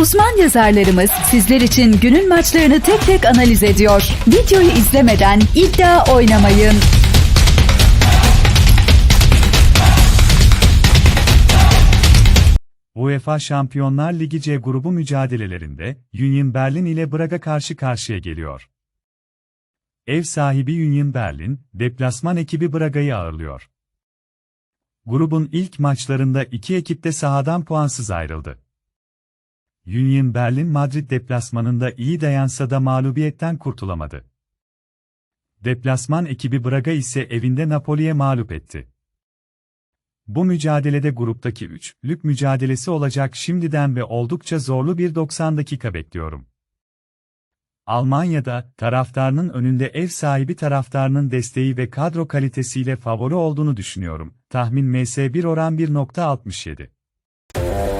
Uzman yazarlarımız sizler için günün maçlarını tek tek analiz ediyor. Videoyu izlemeden iddia oynamayın. UEFA Şampiyonlar Ligi C grubu mücadelelerinde Union Berlin ile Braga karşı karşıya geliyor. Ev sahibi Union Berlin, deplasman ekibi Braga'yı ağırlıyor. Grubun ilk maçlarında iki ekip de sahadan puansız ayrıldı. Union Berlin Madrid deplasmanında iyi dayansa da mağlubiyetten kurtulamadı. Deplasman ekibi Braga ise evinde Napoli'ye mağlup etti. Bu mücadelede gruptaki üçlük mücadelesi olacak şimdiden ve oldukça zorlu bir 90 dakika bekliyorum. Almanya'da taraftarının önünde ev sahibi taraftarının desteği ve kadro kalitesiyle favori olduğunu düşünüyorum. Tahmin MS1 oran 1.67.